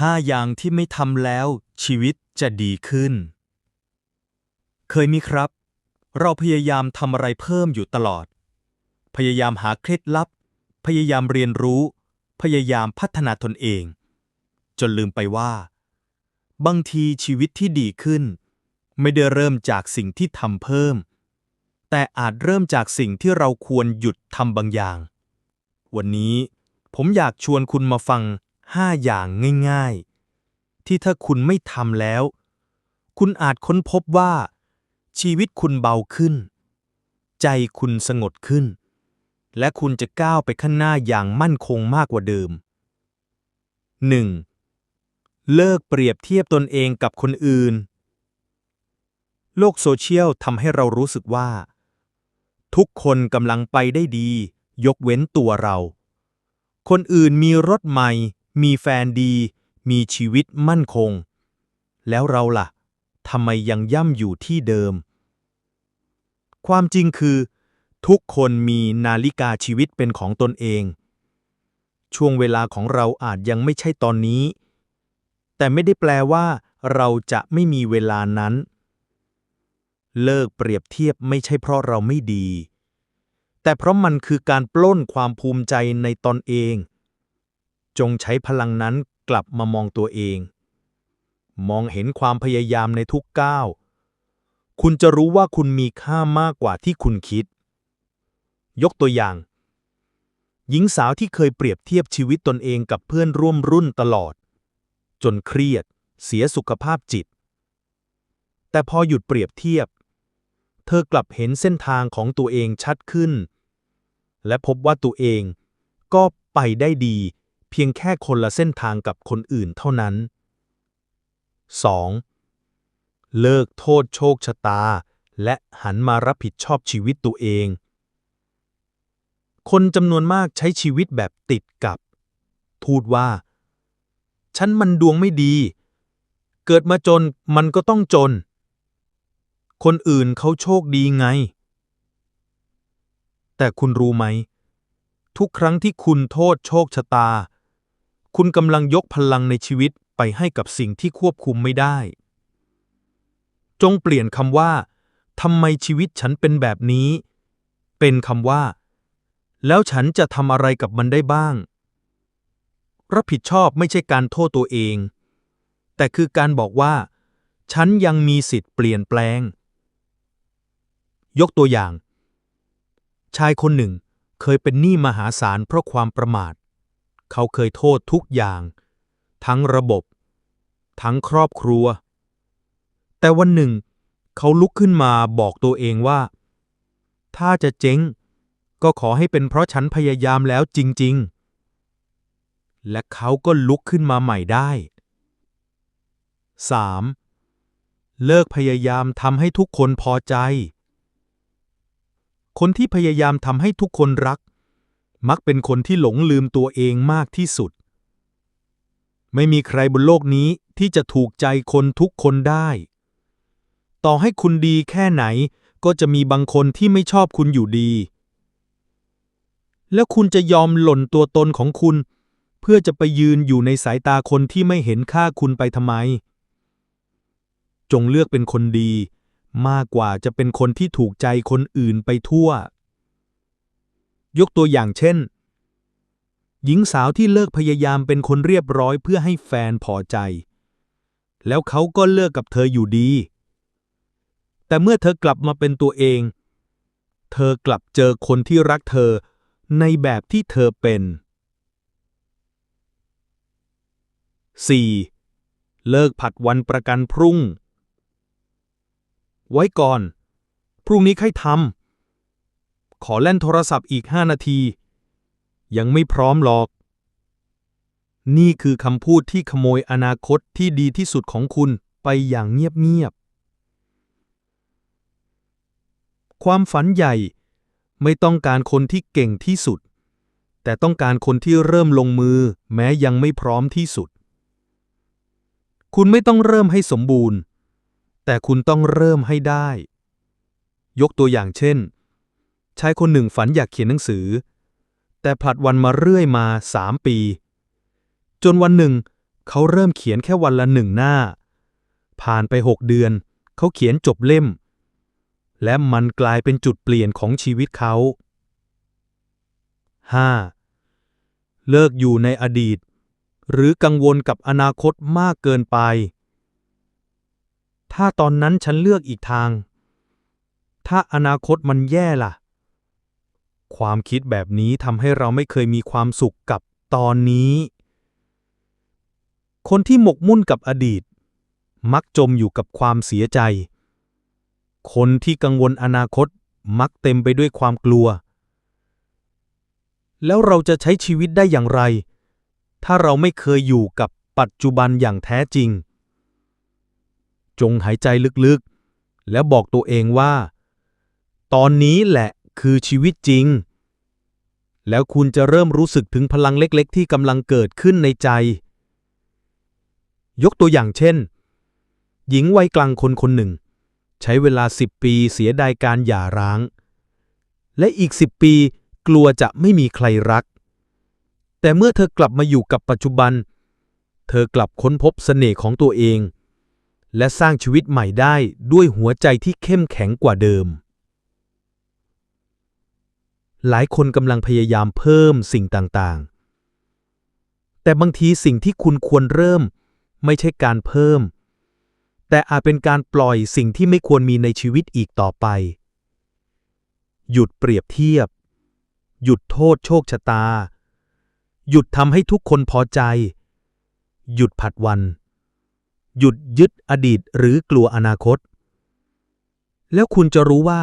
ห้าอย่างที่ไม่ทำแล้ว ชีวิตจะดีขึ้น เคยมีครับ เราพยายามทำอะไรเพิ่มอยู่ตลอด พยายามหาเคล็ดลับ พยายามเรียนรู้ พยายามพัฒนาตนเอง จนลืมไปว่า บางทีชีวิตที่ดีขึ้น ไม่ได้เริ่มจากสิ่งที่ทำเพิ่ม แต่อาจเริ่มจากสิ่งที่เราควรหยุดทำบางอย่าง วันนี้ผมอยากชวนคุณมาฟัง 5 อย่างง่ายๆ ที่ถ้าคุณไม่ทำแล้ว คุณอาจค้นพบว่า ชีวิตคุณเบาขึ้น ใจคุณสงบขึ้น และคุณจะก้าวไปข้างหน้าอย่างมั่นคงมากกว่าเดิม 1. เลิกเปรียบเทียบตนเองกับคนอื่น โลกโซเชียลทำให้เรารู้สึกว่า ทุกคนกำลังไปได้ดี ยกเว้นตัวเราคนอื่นมีรถใหม่ มีแฟนดี มีชีวิตมั่นคง แล้วเราล่ะทำไมยังย่ำอยู่ที่เดิม ความจริงคือ ทุกคนมีนาฬิกาชีวิตเป็นของตนเอง ช่วงเวลาของเราอาจยังไม่ใช่ตอนนี้ แต่ไม่ได้แปลว่าเราจะไม่มีเวลานั้น เลิกเปรียบเทียบไม่ใช่เพราะเราไม่ดี แต่เพราะมันคือการปล้นความภูมิใจในตนเอง จงใช้พลังนั้นกลับมามองตัวเอง มองเห็นความพยายามในทุกก้าว คุณจะรู้ว่าคุณมีค่ามากกว่าที่คุณคิด ยกตัวอย่าง หญิงสาวที่เคยเปรียบเทียบชีวิตตนเองกับเพื่อนร่วมรุ่นตลอด จนเครียด เสียสุขภาพจิต แต่พอหยุดเปรียบเทียบ เธอกลับเห็นเส้นทางของตัวเองชัดขึ้น และพบว่าตัวเองก็ไปได้ดี พียงแค่คนละเส้นทางกับคนอื่นเท่านั้น 2. เลิกโทษโชคชะตา และหันมารับผิดชอบชีวิตตัวเอง คนจำนวนมากใช้ชีวิตแบบติดกับ พูดว่า ฉันมันดวงไม่ดี เกิดมาจนมันก็ต้องจน คนอื่นเขาโชคดีไง แต่คุณรู้ไหม ทุกครั้งที่คุณโทษโชคชะตา คุณกำลังยกพลังในชีวิตไปให้กับสิ่งที่ควบคุมไม่ได้ จงเปลี่ยนคำว่าทำไมชีวิตฉันเป็นแบบนี้ เป็นคำว่า แล้วฉันจะทำอะไรกับมันได้บ้าง รับผิดชอบไม่ใช่การโทษตัวเอง แต่คือการบอกว่า ฉันยังมีสิทธิ์เปลี่ยนแปลง ยกตัวอย่าง ชายคนหนึ่งเคยเป็นหนี้มหาศาลเพราะความประมาท เขาเคยโทษทุกอย่าง ทั้งระบบ ทั้งครอบครัว แต่วันหนึ่ง เขาลุกขึ้นมาบอกตัวเองว่า ถ้าจะเจ๊ง ก็ขอให้เป็นเพราะฉันพยายามแล้วจริง ๆ และเขาก็ลุกขึ้นมาใหม่ได้ 3. เลิกพยายามทำให้ทุกคนพอใจ คนที่พยายามทำให้ทุกคนรัก มักเป็นคนที่หลงลืมตัวเองมากที่สุด ไม่มีใครบนโลกนี้ที่จะถูกใจคนทุกคนได้ ต่อให้คุณดีแค่ไหนก็จะมีบางคนที่ไม่ชอบคุณอยู่ดี แล้วคุณจะยอมหล่นตัวตนของคุณ เพื่อจะไปยืนอยู่ในสายตาคนที่ไม่เห็นค่าคุณไปทำไม จงเลือกเป็นคนดี มากกว่าจะเป็นคนที่ถูกใจคนอื่นไปทั่ว ยกตัวอย่างเช่น หญิงสาวที่เลิกพยายามเป็นคนเรียบร้อยเพื่อให้แฟนพอใจ แล้วเขาก็เลิกกับเธออยู่ดี แต่เมื่อเธอกลับมาเป็นตัวเอง เธอกลับเจอคนที่รักเธอในแบบที่เธอเป็น 4. เลิกผัดวันประกันพรุ่ง ไว้ก่อน พรุ่งนี้ค่อยทำ ขอเล่นโทรศัพท์อีกห้านาที ยังไม่พร้อมหรอก นี่คือคำพูดที่ขโมยอนาคตที่ดีที่สุดของคุณไปอย่างเงียบๆ ความฝันใหญ่ไม่ต้องการคนที่เก่งที่สุด แต่ต้องการคนที่เริ่มลงมือแม้ยังไม่พร้อมที่สุด คุณไม่ต้องเริ่มให้สมบูรณ์ แต่คุณต้องเริ่มให้ได้ ยกตัวอย่างเช่น ชายคนหนึ่งฝันอยากเขียนหนังสือ แต่ผลัดวันมาเรื่อยมาสามปี จนวันหนึ่ง เขาเริ่มเขียนแค่วันละหนึ่งหน้า ผ่านไปหกเดือน เขาเขียนจบเล่ม และมันกลายเป็นจุดเปลี่ยนของชีวิตเขา 5. เลิกอยู่ในอดีต หรือกังวลกับอนาคตมากเกินไป ถ้าตอนนั้นฉันเลือกอีกทาง ถ้าอนาคตมันแย่ล่ะ ความคิดแบบนี้ทำให้เราไม่เคยมีความสุขกับตอนนี้ คนที่หมกมุ่นกับอดีต มักจมอยู่กับความเสียใจ คนที่กังวลอนาคตมักเต็มไปด้วยความกลัว แล้วเราจะใช้ชีวิตได้อย่างไร ถ้าเราไม่เคยอยู่กับปัจจุบันอย่างแท้จริง จงหายใจลึกๆ แล้วบอกตัวเองว่า ตอนนี้แหละ คือชีวิตจริง แล้วคุณจะเริ่มรู้สึกถึงพลังเล็กๆ ที่กำลังเกิดขึ้นในใจ ยกตัวอย่างเช่น หญิงวัยกลางคนคนหนึ่ง ใช้เวลาสิบปีเสียดายการหย่าร้าง และอีกสิบปีกลัวจะไม่มีใครรัก แต่เมื่อเธอกลับมาอยู่กับปัจจุบัน เธอกลับค้นพบเสน่ห์ของตัวเอง และสร้างชีวิตใหม่ได้ด้วยหัวใจที่เข้มแข็งกว่าเดิม หลายคนกำลังพยายามเพิ่มสิ่งต่างๆ แต่บางทีสิ่งที่คุณควรเริ่ม ไม่ใช่การเพิ่ม แต่อาจเป็นการปล่อยสิ่งที่ไม่ควรมีในชีวิตอีกต่อไป หยุดเปรียบเทียบ หยุดโทษโชคชะตา หยุดทำให้ทุกคนพอใจ หยุดผัดวัน หยุดยึดอดีตหรือกลัวอนาคต แล้วคุณจะรู้ว่า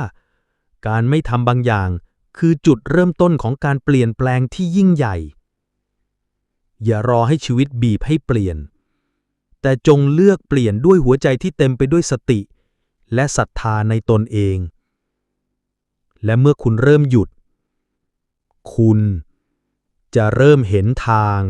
การไม่ทำบางอย่าง คือจุดเริ่มต้นของการเปลี่ยนแปลงที่ยิ่งใหญ่ อย่ารอให้ชีวิตบีบให้เปลี่ยน แต่จงเลือกเปลี่ยนด้วยหัวใจที่เต็มไปด้วยสติ และศรัทธาในตนเอง และเมื่อคุณเริ่มหยุด คุณจะเริ่มเห็นทาง